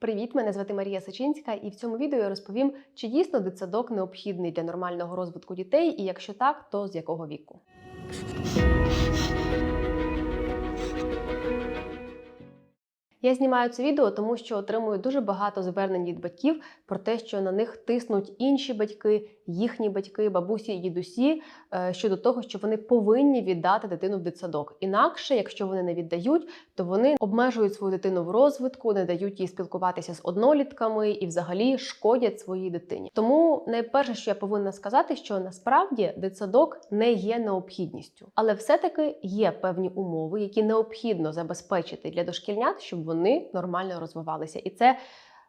Привіт, мене звати Марія Сачинська, і в цьому відео я розповім, чи дійсно дитсадок необхідний для нормального розвитку дітей, і якщо так, то з якого віку. Я знімаю це відео, тому що отримую дуже багато звернень від батьків про те, що на них тиснуть інші батьки, їхні батьки, бабусі і дідусі е, щодо того, що вони повинні віддати дитину в дитсадок. Інакше, якщо вони не віддають, то вони обмежують свою дитину в розвитку, не дають їй спілкуватися з однолітками і, взагалі, шкодять своїй дитині. Тому найперше, що я повинна сказати, що насправді дитсадок не є необхідністю, але все-таки є певні умови, які необхідно забезпечити для дошкільнят, щоб вони нормально розвивалися, і це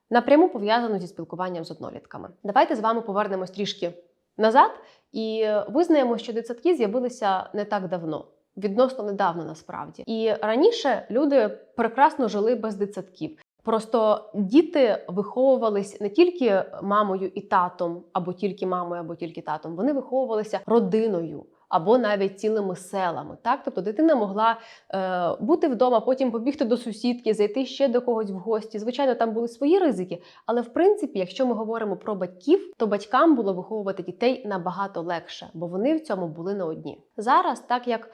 напряму пов'язано зі спілкуванням з однолітками. Давайте з вами повернемось трішки назад і визнаємо, що дитсадки з'явилися не так давно. Відносно недавно насправді, і раніше люди прекрасно жили без дитсадків. Просто діти виховувались не тільки мамою і татом, або тільки мамою, або тільки татом. Вони виховувалися родиною. Або навіть цілими селами, так тобто дитина могла е, бути вдома, потім побігти до сусідки, зайти ще до когось в гості. Звичайно, там були свої ризики, але в принципі, якщо ми говоримо про батьків, то батькам було виховувати дітей набагато легше, бо вони в цьому були на одні. Зараз, так як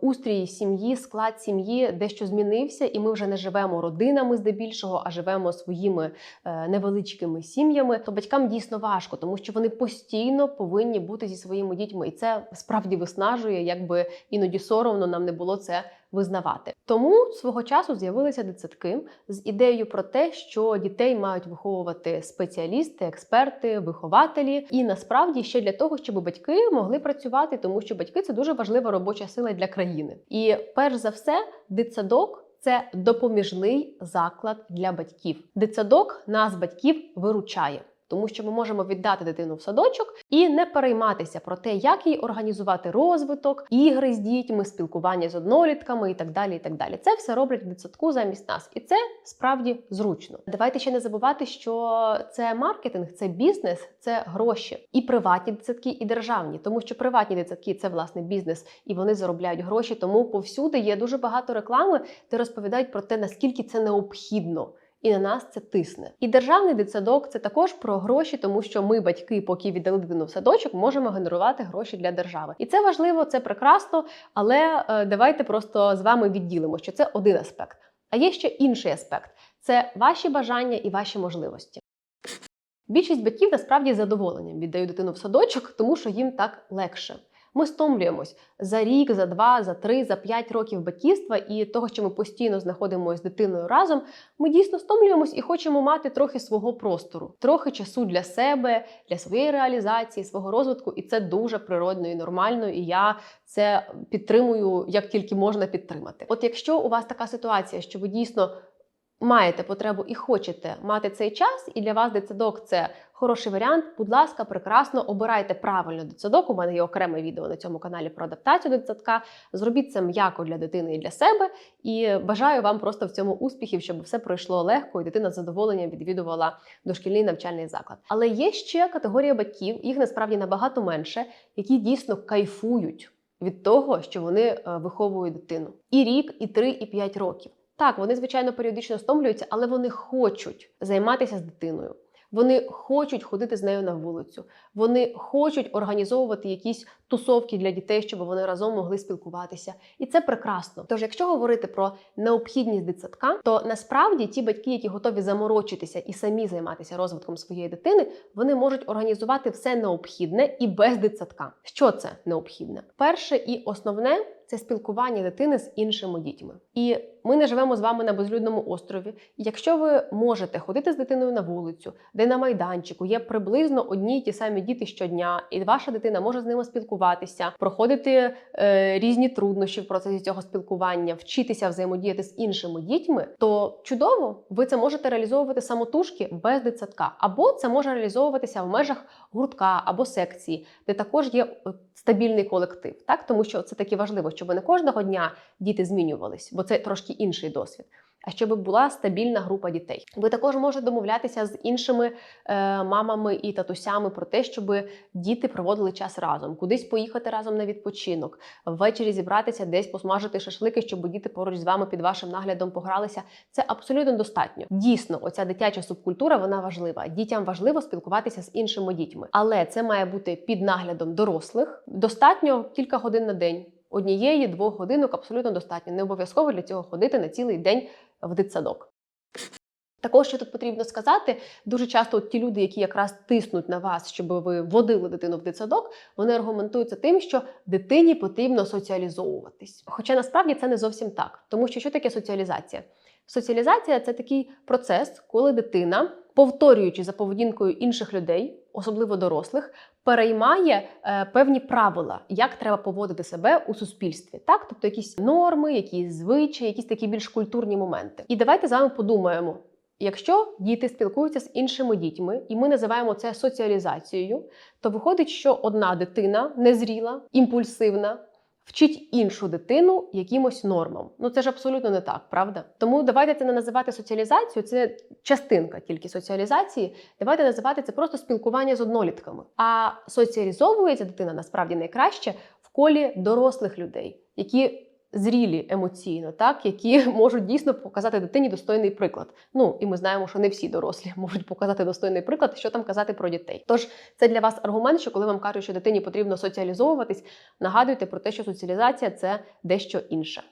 устрій сім'ї, склад сім'ї дещо змінився, і ми вже не живемо родинами здебільшого, а живемо своїми е, невеличкими сім'ями, то батькам дійсно важко, тому що вони постійно повинні бути зі своїми дітьми, і це справді виснажує, якби іноді соромно нам не було це визнавати. Тому свого часу з'явилися дитсадки з ідеєю про те, що дітей мають виховувати спеціалісти, експерти, вихователі, і насправді ще для того, щоб батьки могли працювати, тому що батьки це дуже важлива робоча сила для країни. І перш за все, дитсадок. Це допоміжний заклад для батьків. Дитсадок нас, батьків, виручає тому що ми можемо віддати дитину в садочок і не перейматися про те, як їй організувати розвиток, ігри з дітьми, спілкування з однолітками і так далі. І так далі. Це все роблять в дитсадку замість нас, і це справді зручно. Давайте ще не забувати, що це маркетинг, це бізнес, це гроші, і приватні дитсадки, і державні, тому що приватні дитсадки це власне бізнес, і вони заробляють гроші. Тому повсюди є дуже багато реклами, де розповідають про те, наскільки це необхідно і на нас це тисне. І державний дитсадок це також про гроші, тому що ми, батьки, поки віддали дитину в садочок, можемо генерувати гроші для держави. І це важливо, це прекрасно. Але е, давайте просто з вами відділимо, що це один аспект. А є ще інший аспект це ваші бажання і ваші можливості. Більшість батьків насправді задоволенням віддають дитину в садочок, тому що їм так легше. Ми стомлюємось за рік, за два, за три, за п'ять років батьківства і того, що ми постійно знаходимося з дитиною разом. Ми дійсно стомлюємось і хочемо мати трохи свого простору, трохи часу для себе, для своєї реалізації, свого розвитку, і це дуже природно і нормально. І я це підтримую як тільки можна підтримати. От якщо у вас така ситуація, що ви дійсно маєте потребу і хочете мати цей час, і для вас дитсадок це хороший варіант. Будь ласка, прекрасно обирайте правильно дитсадок. У мене є окреме відео на цьому каналі про адаптацію дитсадка. Зробіть це м'яко для дитини і для себе. І бажаю вам просто в цьому успіхів, щоб все пройшло легко, і дитина з задоволенням відвідувала дошкільний навчальний заклад. Але є ще категорія батьків, їх насправді набагато менше, які дійсно кайфують від того, що вони е, виховують дитину і рік, і три, і п'ять років. Так, вони, звичайно, періодично стомлюються, але вони хочуть займатися з дитиною. Вони хочуть ходити з нею на вулицю. Вони хочуть організовувати якісь тусовки для дітей, щоб вони разом могли спілкуватися. І це прекрасно. Тож, якщо говорити про необхідність дитсадка, то насправді ті батьки, які готові заморочитися і самі займатися розвитком своєї дитини, вони можуть організувати все необхідне і без дитсадка. Що це необхідне? Перше і основне це спілкування дитини з іншими дітьми. І ми не живемо з вами на безлюдному острові. Якщо ви можете ходити з дитиною на вулицю, де на майданчику є приблизно одні й ті самі діти щодня, і ваша дитина може з ними спілкуватися, проходити е, різні труднощі в процесі цього спілкування, вчитися взаємодіяти з іншими дітьми, то чудово, ви це можете реалізовувати самотужки без дитсадка, або це може реалізовуватися в межах гуртка або секції, де також є стабільний колектив, так тому що це таки важливо, щоб не кожного дня діти змінювались, бо це трошки інший досвід. А щоб була стабільна група дітей. Ви також можете домовлятися з іншими е, мамами і татусями про те, щоб діти проводили час разом, кудись поїхати разом на відпочинок, ввечері зібратися, десь посмажити шашлики, щоб діти поруч з вами під вашим наглядом погралися. Це абсолютно достатньо. Дійсно, оця дитяча субкультура вона важлива. Дітям важливо спілкуватися з іншими дітьми, але це має бути під наглядом дорослих. Достатньо кілька годин на день. Однієї двох годинок абсолютно достатньо. Не обов'язково для цього ходити на цілий день в дитсадок. Також що тут потрібно сказати, дуже часто от ті люди, які якраз тиснуть на вас, щоб ви водили дитину в дитсадок, вони аргументуються тим, що дитині потрібно соціалізовуватись. Хоча насправді це не зовсім так, тому що що таке соціалізація? Соціалізація це такий процес, коли дитина, повторюючи за поведінкою інших людей, особливо дорослих, переймає е, певні правила, як треба поводити себе у суспільстві. Так, тобто якісь норми, якісь звичаї, якісь такі більш культурні моменти. І давайте з вами подумаємо. Якщо діти спілкуються з іншими дітьми, і ми називаємо це соціалізацією, то виходить, що одна дитина незріла, імпульсивна, вчить іншу дитину якимось нормам. Ну це ж абсолютно не так, правда? Тому давайте це не називати соціалізацією, це частинка тільки соціалізації. Давайте називати це просто спілкування з однолітками. А соціалізовується дитина насправді найкраще в колі дорослих людей, які зрілі емоційно, так які можуть дійсно показати дитині достойний приклад. Ну і ми знаємо, що не всі дорослі можуть показати достойний приклад, що там казати про дітей. Тож це для вас аргумент, що коли вам кажуть, що дитині потрібно соціалізовуватись, нагадуйте про те, що соціалізація це дещо інше.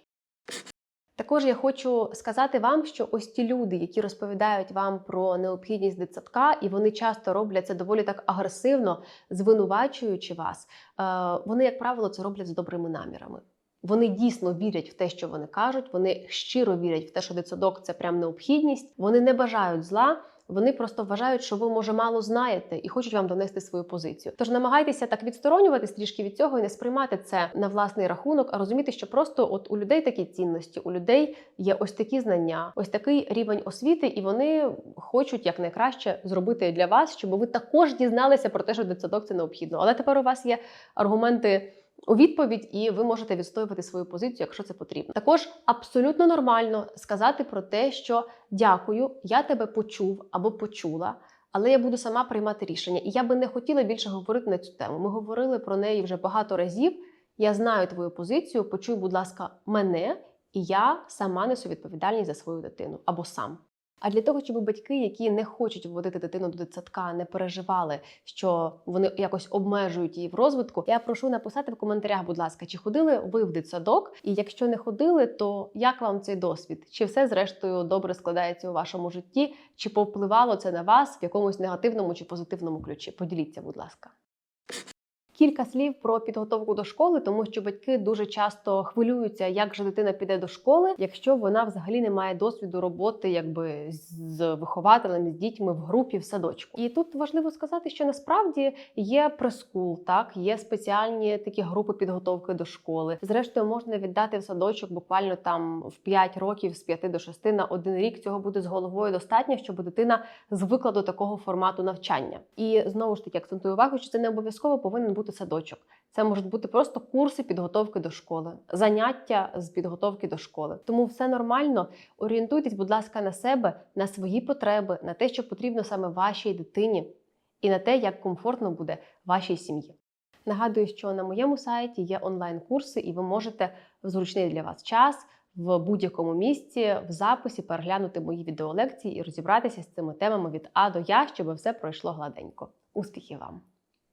Також я хочу сказати вам, що ось ті люди, які розповідають вам про необхідність дитсадка, і вони часто роблять це доволі так агресивно, звинувачуючи вас, е, вони, як правило, це роблять з добрими намірами. Вони дійсно вірять в те, що вони кажуть. Вони щиро вірять в те, що дитсадок це прям необхідність. Вони не бажають зла. Вони просто вважають, що ви може мало знаєте і хочуть вам донести свою позицію. Тож намагайтеся так відсторонюватись трішки від цього і не сприймати це на власний рахунок, а розуміти, що просто от у людей такі цінності, у людей є ось такі знання, ось такий рівень освіти, і вони хочуть якнайкраще зробити для вас, щоб ви також дізналися про те, що дитсадок це необхідно. Але тепер у вас є аргументи у відповідь, і ви можете відстоювати свою позицію, якщо це потрібно. Також абсолютно нормально сказати про те, що дякую, я тебе почув або почула. Але я буду сама приймати рішення. І я би не хотіла більше говорити на цю тему. Ми говорили про неї вже багато разів. Я знаю твою позицію. Почуй, будь ласка, мене, і я сама несу відповідальність за свою дитину або сам. А для того, щоб батьки, які не хочуть вводити дитину до дитсадка, не переживали, що вони якось обмежують її в розвитку, я прошу написати в коментарях, будь ласка, чи ходили ви в дитсадок? І якщо не ходили, то як вам цей досвід? Чи все зрештою добре складається у вашому житті? Чи повпливало це на вас в якомусь негативному чи позитивному ключі? Поділіться, будь ласка. Кілька слів про підготовку до школи, тому що батьки дуже часто хвилюються, як же дитина піде до школи, якщо вона взагалі не має досвіду роботи, якби з вихователем, з дітьми в групі в садочку. І тут важливо сказати, що насправді є прескул, так є спеціальні такі групи підготовки до школи. Зрештою, можна віддати в садочок буквально там в 5 років з 5 до 6 на один рік. Цього буде з головою достатньо, щоб дитина звикла до такого формату навчання. І знову ж таки акцентую увагу, що це не обов'язково повинен бути садочок. Це можуть бути просто курси підготовки до школи, заняття з підготовки до школи. Тому все нормально. Орієнтуйтесь, будь ласка, на себе, на свої потреби, на те, що потрібно саме вашій дитині, і на те, як комфортно буде вашій сім'ї. Нагадую, що на моєму сайті є онлайн-курси, і ви можете в зручний для вас час в будь-якому місці в записі переглянути мої відеолекції і розібратися з цими темами від А до Я, щоб все пройшло гладенько. Успіхів вам!